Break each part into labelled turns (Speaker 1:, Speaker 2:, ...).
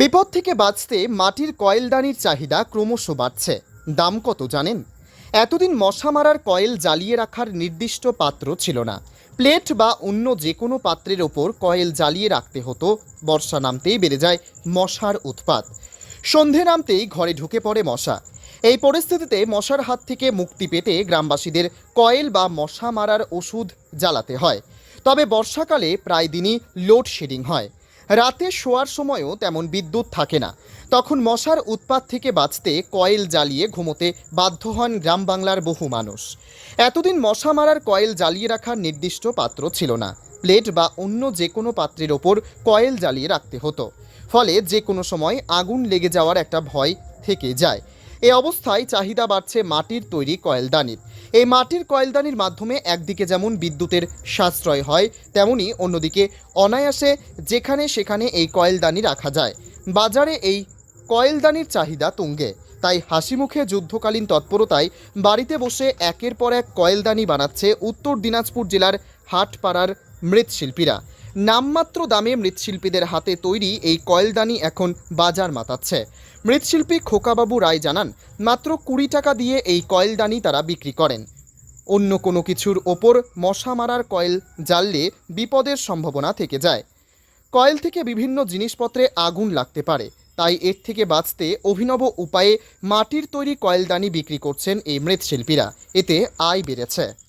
Speaker 1: বিপদ থেকে বাঁচতে মাটির কয়েলদানির চাহিদা ক্রমশ বাড়ছে। দাম কত জানেন? এতদিন মশা মারার কয়েল জ্বালিয়ে রাখার নির্দিষ্ট পাত্র ছিল না। প্লেট বা অন্য যে কোনো পাত্রের ওপর কয়েল জ্বালিয়ে রাখতে হতো। বর্ষা নামতেই বেড়ে যায় মশার উৎপাত। সন্ধে নামতেই ঘরে ঢুকে পড়ে মশা। এই পরিস্থিতিতে মশার হাত থেকে মুক্তি পেতে গ্রামবাসীদের কয়েল বা মশা মারার ওষুধ জ্বালাতে হয়। তবে বর্ষাকালে প্রায় দিনই লোডশেডিং হয়। রাতে শোয়ার সময়ও তেমন বিদ্যুৎ থাকে না। তখন মশার উৎপাত থেকে বাঁচতে কয়েল জ্বালিয়ে ঘুমোতে বাধ্য হন গ্রাম বাংলার বহু মানুষ। এতদিন মশা মারার কয়েল জ্বালিয়ে রাখার নির্দিষ্ট পাত্র ছিল না। প্লেট বা অন্য যে কোনো পাত্রের ওপর কয়েল জ্বালিয়ে রাখতে হতো। ফলে যে কোনো সময় আগুন লেগে যাওয়ার একটা ভয় থেকে যায়। এ অবস্থায় চাহিদা বাড়ছে মাটির তৈরি কয়েলদানির। এই মাটির কয়েলদানির মাধ্যমে একদিকে যেমন বিদ্যুতের সাশ্রয় হয়, তেমনি অন্যদিকে অনায়াসে যেখানে সেখানে এই কয়েলদানি রাখা যায়। বাজারে এই কয়েলদানির চাহিদা তুঙ্গে। তাই হাসিমুখে যুদ্ধকালীন তৎপরতায় বাড়িতে বসে একের পর এক কয়েলদানি বানাচ্ছে উত্তর দিনাজপুর জেলার হাটপাড়ার মৃৎশিল্পীরা। নামমাত্র দামে মৃৎশিল্পীদের হাতে তৈরি এই কয়েলদানি এখন বাজার মাতাচ্ছে। মৃৎশিল্পী খোকাবাবু রায় জানান, মাত্র কুড়ি টাকা দিয়ে এই কয়েলদানি তারা বিক্রি করেন। অন্য কোনো কিছুর ওপর মশা মারার কয়েল জ্বাললে বিপদের সম্ভাবনা থেকে যায়। কয়েল থেকে বিভিন্ন জিনিসপত্রে আগুন লাগতে পারে, তাই এর থেকে বাঁচতে অভিনব উপায়ে মাটির তৈরি কয়েলদানি বিক্রি করছেন এই মৃৎশিল্পীরা। এতে আয় বেড়েছে।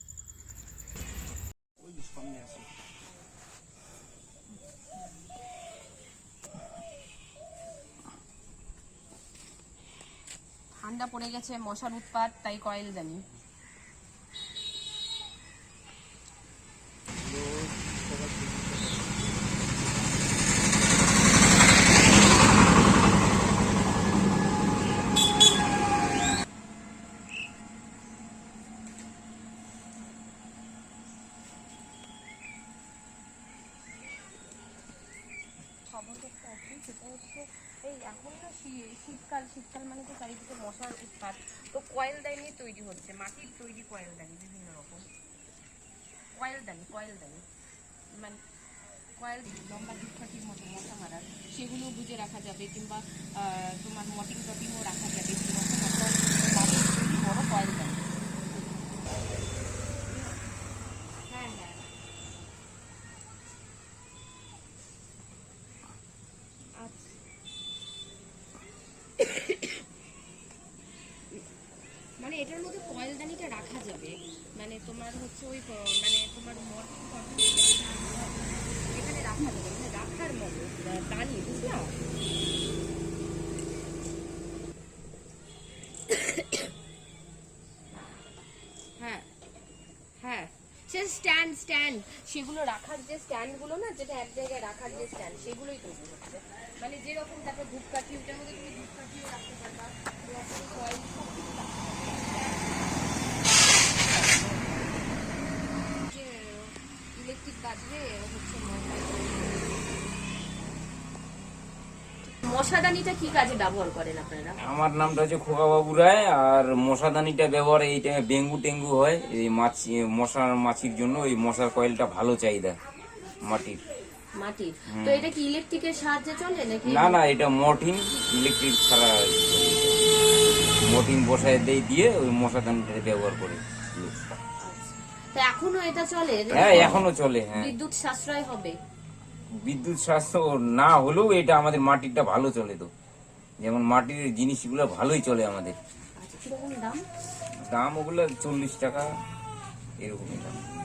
Speaker 2: ঠান্ডা পড়ে গেছে মশার উৎপাত তাই কয়েল জানি সেটা হচ্ছে, এই এখন না শীতকাল শীতকাল মানে তো চারিদিকে মশার উৎপাত। তো কয়েল দানি তৈরি হচ্ছে, মাটির তৈরি কয়েল দানি, বিভিন্ন রকম। কয়েল দানি কয়েল দানি। মানে কয়েল লম্বা ধূপকাঠির মতো মশা মারার, সেগুলো বুঝে রাখা যাবে, কিংবা তোমার মটিং টটিংও রাখা যাবে সেরকম একটা বড় হ্যাঁ হ্যাঁ আচ্ছা মানে এটার মধ্যে কয়েলদানিটা রাখা যাবে মানে তোমার হচ্ছে ওই মানে তোমার এখানে রাখা যাবে মানে রাখার আহ, দানি হ্যাঁ হ্যাঁ সে স্ট্যান্ড স্ট্যান্ড সেগুলো রাখার যে স্ট্যান্ডগুলো না যেটা এক জায়গায় রাখার যে স্ট্যান্ড সেগুলোই তৈরি হচ্ছে। মানে যেরকম তারপর ধূপকাঠি ওটার মধ্যে তুমি ধূপকাঠিও রাখতে পারবা রকম কয়েল সব কিছু রাখতে পারবা। যে ইলেকট্রিক বাজলে হচ্ছে মশাদানিটা কি কাজে ব্যবহার করেন আপনারা?
Speaker 3: আমার নামটা হচ্ছে খোকাবাবু রায় আর মশাদানিটা ব্যবহার এই টাইমে ডেঙ্গু টেঙ্গু হয় এই মাছ মশার মাছির জন্য এই মশার কয়েলটা ভালো চাহিদা মাটির।
Speaker 2: মাটির। তো এটা কি ইলেকট্রিকের সাহায্যে চলে নাকি?
Speaker 3: না না এটা মর্টিন ইলেকট্রিক ছাড়া মর্টিন বসায় দেই দিয়ে ওই মশাদানিটা ব্যবহার করে
Speaker 2: এখনও এটা চলে?
Speaker 3: হ্যাঁ এখনও চলে হ্যাঁ।
Speaker 2: বিদ্যুৎ সাশ্রয় হবে?
Speaker 3: বিদ্যুৎ স্বাস্থ্য না হলেও এটা আমাদের মাটিরটা ভালো চলে তো। যেমন মাটির জিনিসগুলো ভালোই চলে আমাদের।
Speaker 2: আচ্ছা দাম?
Speaker 3: দাম ওগুলো চল্লিশ টাকা এরকমই দাম।